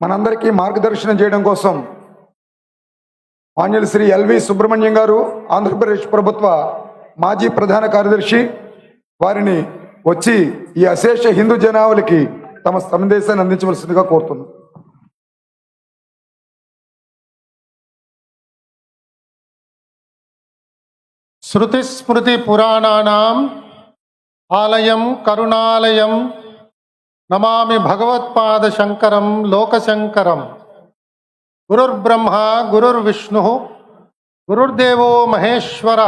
మనందరికీ మార్గదర్శనం చేయడం కోసం మాన్యుల శ్రీ ఎల్వి సుబ్రహ్మణ్యం గారు ఆంధ్రప్రదేశ్ ప్రభుత్వ మాజీ ప్రధాన కార్యదర్శి వారిని వచ్చి ఈ అశేష హిందూ జనావళికి తమ సందేశాన్ని అందించవలసిందిగా కోరుతున్నాను శృతిస్మృతి పురాణానాం ఆలయం కరుణాలయం నమామి భగవత్పాద శంకరం లోకశంకరం. గురుర్బ్రహ్మ గురుర్విష్ణు గురుర్దేవో మహేశ్వర.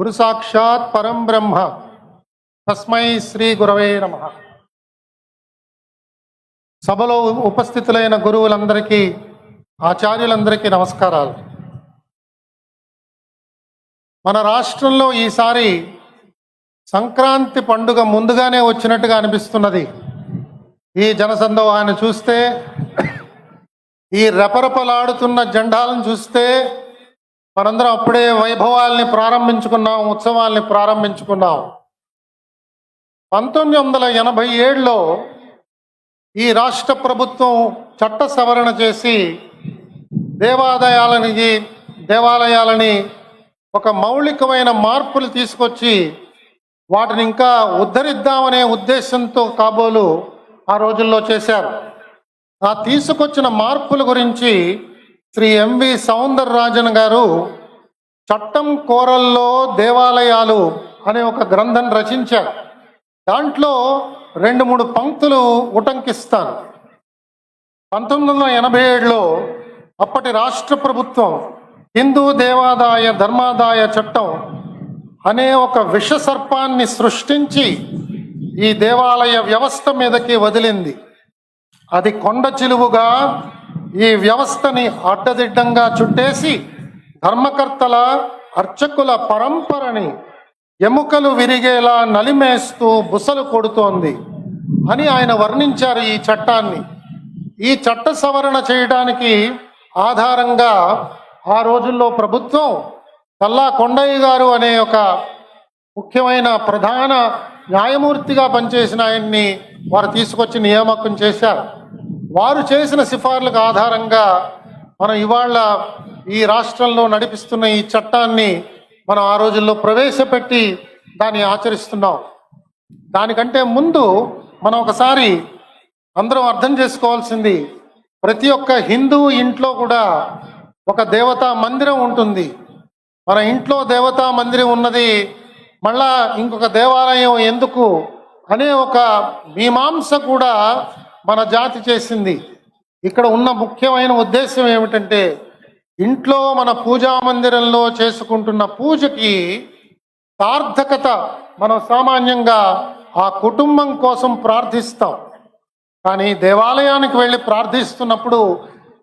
గురు సాక్షాత్ పరం బ్రహ్మ. తస్మై శ్రీ గురవే నమ. సభలో ఉపస్థితులైన గురువులందరికీ ఆచార్యులందరికీ నమస్కారాలు. మన రాష్ట్రంలో ఈసారి సంక్రాంతి పండుగ ముందుగానే వచ్చినట్టుగా అనిపిస్తున్నది. ఈ జనసందోహాన్ని చూస్తే ఈ రెపరెపలాడుతున్న జెండాలను చూస్తే మనందరం అప్పుడే వైభవాల్ని ప్రారంభించుకున్నాం ఉత్సవాల్ని ప్రారంభించుకున్నాం. పంతొమ్మిది వందల ఎనభై ఏడులో ఈ రాష్ట్ర ప్రభుత్వం చట్ట సవరణ చేసి దేవాదయాలని దేవాలయాలని ఒక మౌలికమైన మార్పులు తీసుకొచ్చి వాటిని ఇంకా ఉద్ధరిద్దామనే ఉద్దేశంతో కాబోలు ఆ రోజుల్లో చేశారు. ఆ తీసుకొచ్చిన మార్పుల గురించి శ్రీ ఎంవి సౌందరరాజన్ గారు చట్టం కోరల్లో దేవాలయాలు అనే ఒక గ్రంథం రచించారు. దాంట్లో రెండు మూడు పంక్తులు ఉటంకిస్తాను. పంతొమ్మిది వందల ఎనభై ఏడులో అప్పటి రాష్ట్ర ప్రభుత్వం హిందూ దేవాదాయ ధర్మాదాయ చట్టం అనే ఒక విష సర్పాన్ని సృష్టించి ఈ దేవాలయ వ్యవస్థ మీదకి వదిలింది. అది కొండ చిలువుగా ఈ వ్యవస్థని అడ్డదిడ్డంగా చుట్టేసి ధర్మకర్తల అర్చకుల పరంపరని ఎముకలు విరిగేలా నలిమేస్తూ బుసలు కొడుతోంది అని ఆయన వర్ణించారు ఈ చట్టాన్ని. ఈ చట్ట సవరణ చేయడానికి ఆధారంగా ఆ రోజుల్లో ప్రభుత్వం కల్లా కొండయ్య గారు అనే ఒక ముఖ్యమైన ప్రధాన న్యాయమూర్తిగా పనిచేసిన ఆయన్ని వారు తీసుకొచ్చి నియామకం చేశారు. వారు చేసిన సిఫార్లకు ఆధారంగా మనం ఇవాళ ఈ రాష్ట్రంలో నడిపిస్తున్న ఈ చట్టాన్ని మనం ఆ రోజుల్లో ప్రవేశపెట్టి దాన్ని ఆచరిస్తున్నాం. దానికంటే ముందు మనం ఒకసారి అందరం అర్థం చేసుకోవాల్సింది ప్రతి ఒక్క హిందూ ఇంట్లో కూడా ఒక దేవతా మందిరం ఉంటుంది. మన ఇంట్లో దేవతా మందిరం ఉన్నది మళ్ళా ఇంకొక దేవాలయం ఎందుకు అనే ఒక మీమాంస కూడా మన జాతి చేసింది. ఇక్కడ ఉన్న ముఖ్యమైన ఉద్దేశం ఏమిటంటే ఇంట్లో మన పూజా మందిరంలో చేసుకుంటున్న పూజకి సార్థకత మనం సామాన్యంగా ఆ కుటుంబం కోసం ప్రార్థిస్తాం. కానీ దేవాలయానికి వెళ్ళి ప్రార్థిస్తున్నప్పుడు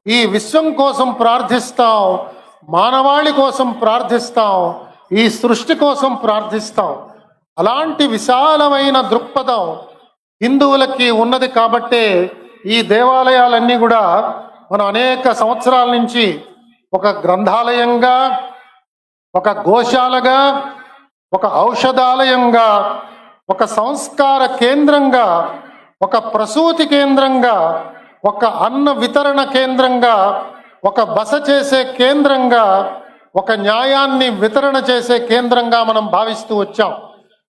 ఈ విశ్వం కోసం ప్రార్థిస్తాం మానవాళి కోసం ప్రార్థిస్తాం ఈ సృష్టి కోసం ప్రార్థిస్తాం. అలాంటి విశాలమైన దృక్పథం హిందువులకి ఉన్నది కాబట్టే ఈ దేవాలయాలన్నీ కూడా మనం అనేక సంవత్సరాల నుంచి ఒక గ్రంథాలయంగా ఒక గోశాలగా ఒక ఔషధాలయంగా ఒక సంస్కార కేంద్రంగా ఒక ప్రసూతి కేంద్రంగా ఒక అన్న వితరణ కేంద్రంగా ఒక బస చేసే కేంద్రంగా ఒక న్యాయాన్ని వితరణ చేసే కేంద్రంగా మనం భావిస్తూ వచ్చాం.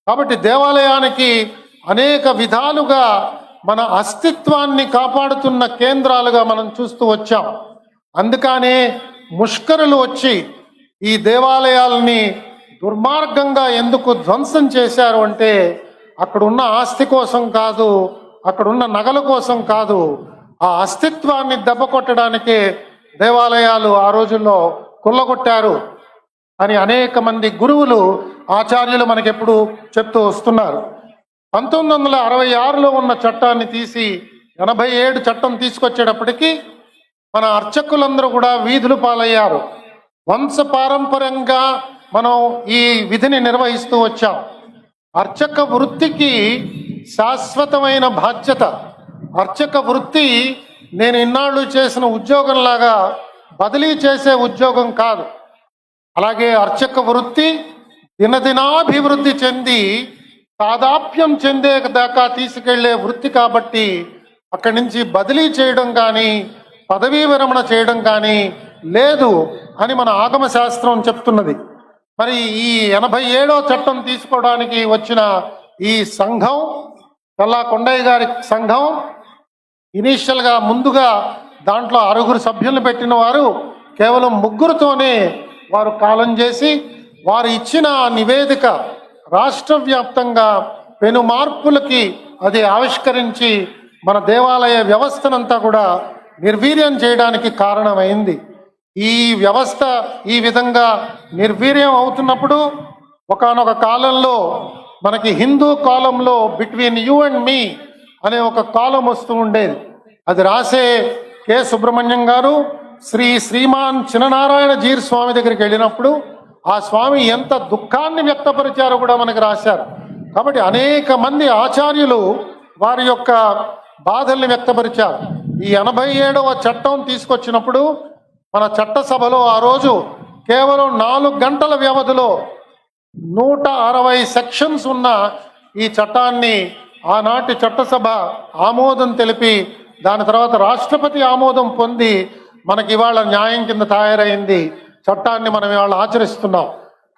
కాబట్టి దేవాలయానికి అనేక విధాలుగా మన అస్తిత్వాన్ని కాపాడుతున్న కేంద్రాలుగా మనం చూస్తూ వచ్చాం. అందుకనే ముష్కరులు వచ్చి ఈ దేవాలయాల్ని దుర్మార్గంగా ఎందుకు ధ్వంసం చేశారు అంటే అక్కడున్న ఆస్తి కోసం కాదు అక్కడున్న నగల కోసం కాదు ఆ అస్తిత్వాన్ని దెబ్బ కొట్టడానికే దేవాలయాలు ఆ రోజుల్లో కుల్లగొట్టారు అని అనేక మంది గురువులు ఆచార్యులు మనకెప్పుడు చెప్తూ వస్తున్నారు. పంతొమ్మిది వందల అరవై ఆరులో ఉన్న చట్టాన్ని తీసి ఎనభై ఏడు చట్టం తీసుకొచ్చేటప్పటికీ మన అర్చకులందరూ కూడా వీధులు పాలయ్యారు. వంశ పారంపర్యంగా మనం ఈ విధిని నిర్వహిస్తూ వచ్చాం. అర్చక వృత్తికి శాశ్వతమైన బాధ్యత. అర్చక వృత్తి నేను ఇన్నాళ్ళు చేసిన ఉద్యోగంలాగా బదిలీ చేసే ఉద్యోగం కాదు. అలాగే అర్చక వృత్తి దినదినాభివృద్ధి చెంది తాదాప్యం చెందే దాకా తీసుకెళ్ళే వృత్తి కాబట్టి అక్కడి నుంచి బదిలీ చేయడం కానీ పదవీ విరమణ చేయడం కానీ లేదు అని మన ఆగమ శాస్త్రం చెప్తున్నది. మరి ఈ ఎనభై ఏడో చట్టం తీసుకోవడానికి వచ్చిన ఈ సంఘం చల్లా కొండయ్య గారి సంఘం ఇనీషియల్గా ముందుగా దాంట్లో ఆరుగురు సభ్యులను పెట్టిన వారు కేవలం ముగ్గురుతోనే వారు కాలం చేసి వారు ఇచ్చిన నివేదిక రాష్ట్ర వ్యాప్తంగా పెను మార్పులకి అది ఆవిష్కరించి మన దేవాలయ వ్యవస్థనంతా కూడా నిర్వీర్యం చేయడానికి కారణమైంది. ఈ వ్యవస్థ ఈ విధంగా నిర్వీర్యం అవుతున్నప్పుడు ఒకానొక కాలంలో మనకి హిందూ కాలంలో బిట్వీన్ యూ అండ్ మీ అనే ఒక కాలం వస్తూ ఉండేది. అది రాసే కె. సుబ్రహ్మణ్యం గారు శ్రీ శ్రీమాన్ చిన్ననారాయణ జీర్ స్వామి దగ్గరికి వెళ్ళినప్పుడు ఆ స్వామి ఎంత దుఃఖాన్ని వ్యక్తపరిచారో కూడా మనకు రాశారు. కాబట్టి అనేక మంది ఆచార్యులు వారి యొక్క బాధల్ని వ్యక్తపరిచారు. ఈ ఎనభై ఏడవ చట్టం తీసుకొచ్చినప్పుడు మన చట్టసభలో ఆ రోజు కేవలం నాలుగు గంటల వ్యవధిలో నూట అరవై సెక్షన్స్ ఉన్న ఈ చట్టాన్ని ఆనాటి చట్టసభ ఆమోదం తెలిపి దాని తర్వాత రాష్ట్రపతి ఆమోదం పొంది మనకి ఇవాళ న్యాయం కింద తయారైంది. చట్టాన్ని మనం ఇవాళ ఆచరిస్తున్నాం.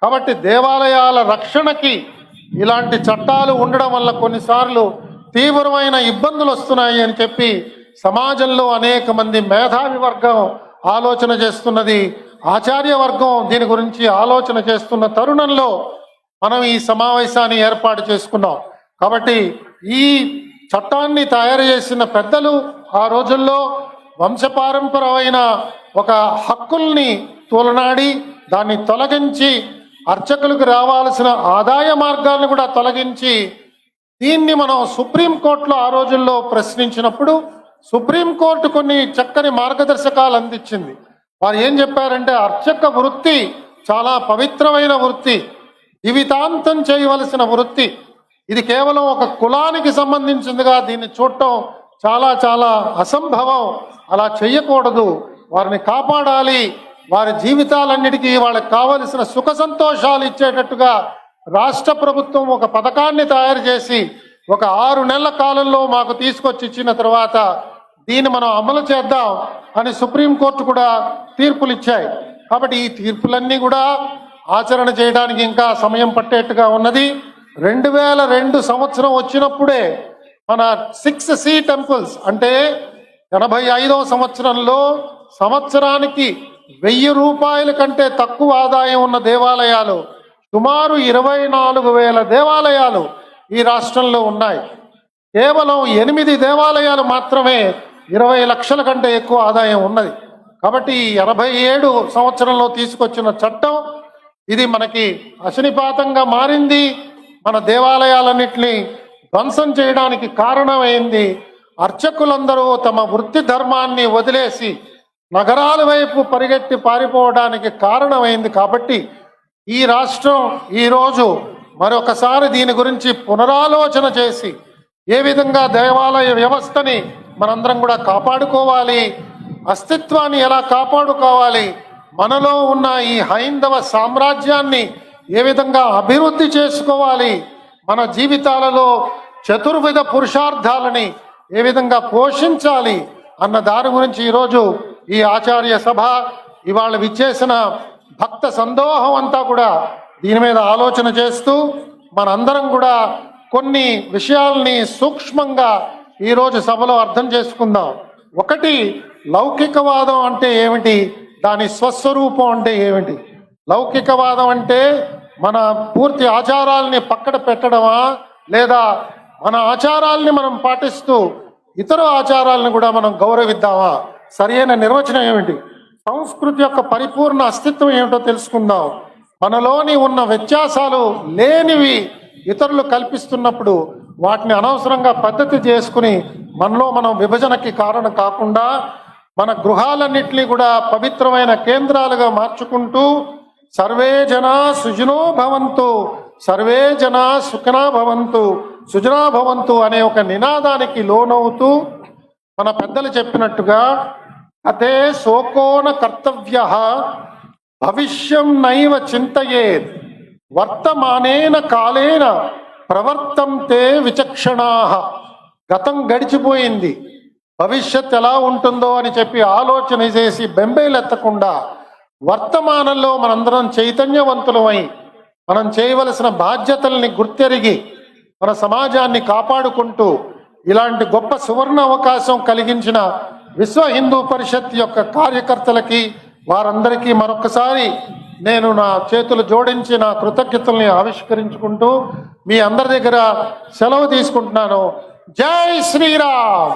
కాబట్టి దేవాలయాల రక్షణకి ఇలాంటి చట్టాలు ఉండడం వల్ల కొన్నిసార్లు తీవ్రమైన ఇబ్బందులు వస్తున్నాయి అని చెప్పి సమాజంలో అనేక మంది మేధావి వర్గం ఆలోచన చేస్తున్నది. ఆచార్య వర్గం దీని గురించి ఆలోచన చేస్తున్న తరుణంలో మనం ఈ సమావేశాన్ని ఏర్పాటు చేసుకున్నాం. కాబట్టి ఈ చట్టాన్ని తయారు చేసిన పెద్దలు ఆ రోజుల్లో వంశపారంపరమైన ఒక హక్కుల్ని తోలనాడి దాన్ని తొలగించి అర్చకులకు రావాల్సిన ఆదాయ మార్గాలను కూడా తొలగించి దీన్ని మనం సుప్రీంకోర్టులో ఆ రోజుల్లో ప్రశ్నించినప్పుడు సుప్రీంకోర్టు కొన్ని చక్కని మార్గదర్శకాలు అందించింది. వారు ఏం చెప్పారంటే అర్చక వృత్తి చాలా పవిత్రమైన వృత్తి జీవితాంతం చేయవలసిన వృత్తి. ఇది కేవలం ఒక కులానికి సంబంధించిందిగా దీన్ని చూడటం చాలా చాలా అసంభవం. అలా చెయ్యకూడదు. వారిని కాపాడాలి. వారి జీవితాలన్నిటికీ వాళ్ళకి కావలసిన సుఖ సంతోషాలు ఇచ్చేటట్టుగా రాష్ట్ర ప్రభుత్వం ఒక పథకాన్ని తయారు చేసి ఒక ఆరు నెలల కాలంలో మాకు తీసుకొచ్చి ఇచ్చిన తర్వాత దీన్ని మనం అమలు చేద్దాం అని సుప్రీంకోర్టు కూడా తీర్పులు ఇచ్చాయి. కాబట్టి ఈ తీర్పులన్నీ కూడా ఆచరణ చేయడానికి ఇంకా సమయం పట్టేట్టుగా ఉన్నది. రెండు వేల రెండు సంవత్సరం వచ్చినప్పుడే మన సిక్స్ సి టెంపుల్స్ అంటే ఎనభై ఐదవ సంవత్సరంలో సంవత్సరానికి వెయ్యి రూపాయల కంటే తక్కువ ఆదాయం ఉన్న దేవాలయాలు సుమారు ఇరవై నాలుగు వేల దేవాలయాలు ఈ రాష్ట్రంలో ఉన్నాయి. కేవలం ఎనిమిది దేవాలయాలు మాత్రమే ఇరవై లక్షల కంటే ఎక్కువ ఆదాయం ఉన్నది. కాబట్టి ఈ ఎనభై ఏడు సంవత్సరంలో తీసుకొచ్చిన చట్టం ఇది మనకి అశనిపాతంగా మారింది. మన దేవాలయాలన్నింటినీ ధ్వంసం చేయడానికి కారణమైంది. అర్చకులందరూ తమ వృత్తి ధర్మాన్ని వదిలేసి నగరాల వైపు పరిగెత్తి పారిపోవడానికి కారణమైంది కాబట్టి ఈ రాష్ట్రం ఈరోజు మరొకసారి దీని గురించి పునరాలోచన చేసి ఏ విధంగా దేవాలయ వ్యవస్థని మనందరం కూడా కాపాడుకోవాలి అస్తిత్వాన్ని ఎలా కాపాడుకోవాలి మనలో ఉన్న ఈ హైందవ సామ్రాజ్యాన్ని ఏ విధంగా అభివృద్ధి చేసుకోవాలి? మన జీవితాలలో చతుర్విధ పురుషార్థాలని ఏ విధంగా పోషించాలి? అన్న దాని గురించి ఈరోజు ఈ ఆచార్య సభ ఇవాళ విచ్చేసిన భక్త సందోహం అంతా కూడా దీని మీద ఆలోచన చేస్తూ మనందరం కూడా కొన్ని విషయాల్ని సూక్ష్మంగా ఈరోజు సభలో అర్థం చేసుకుందాం. ఒకటి లౌకికవాదం అంటే ఏమిటి? దాని స్వస్వరూపం అంటే ఏమిటి? లౌకికవాదం అంటే మన పూర్తి ఆచారాల్ని పక్కన పెట్టడమా? లేదా మన ఆచారాల్ని మనం పాటిస్తూ ఇతర ఆచారాలను కూడా మనం గౌరవిద్దామా? సరైన నిర్వచనం ఏమిటి? సంస్కృతి యొక్క పరిపూర్ణ అస్తిత్వం ఏమిటో తెలుసుకుందాం. మనలోని ఉన్న వ్యత్యాసాలు లేనివి ఇతరులు కల్పిస్తున్నప్పుడు వాటిని అనవసరంగా పద్ధతి చేసుకుని మనలో మనం విభజనకి కారణం కాకుండా మన గృహాలన్నింటినీ కూడా పవిత్రమైన కేంద్రాలుగా మార్చుకుంటూ సర్వే జనా సుజనో భవంతు సర్వే జనా సుఖనా భవంతు సుజనా భవంతు అనే ఒక నినాదానికి లోనవుతూ మన పెద్దలు చెప్పినట్టుగా అదే శోకోన కర్తవ్య భవిష్యం నైవ చింతయేత్ వర్తమానేన కాలేన ప్రవర్తంతే విచక్షణా. గతం గడిచిపోయింది. భవిష్యత్ ఎలా ఉంటుందో అని చెప్పి ఆలోచన చేసి బెంబేలెత్తకుండా వర్తమానంలో మనందరం చైతన్యవంతులమై మనం చేయవలసిన బాధ్యతల్ని గుర్తెరిగి మన సమాజాన్ని కాపాడుకుంటూ ఇలాంటి గొప్ప సువర్ణ అవకాశం కలిగించిన విశ్వ హిందూ పరిషత్ యొక్క కార్యకర్తలకి వారందరికీ మరొకసారి నేను నా చేతులు జోడించి నా కృతజ్ఞతల్ని ఆవిష్కరించుకుంటూ మీ అందరి దగ్గర సెలవు తీసుకుంటున్నాను. జై శ్రీరామ్!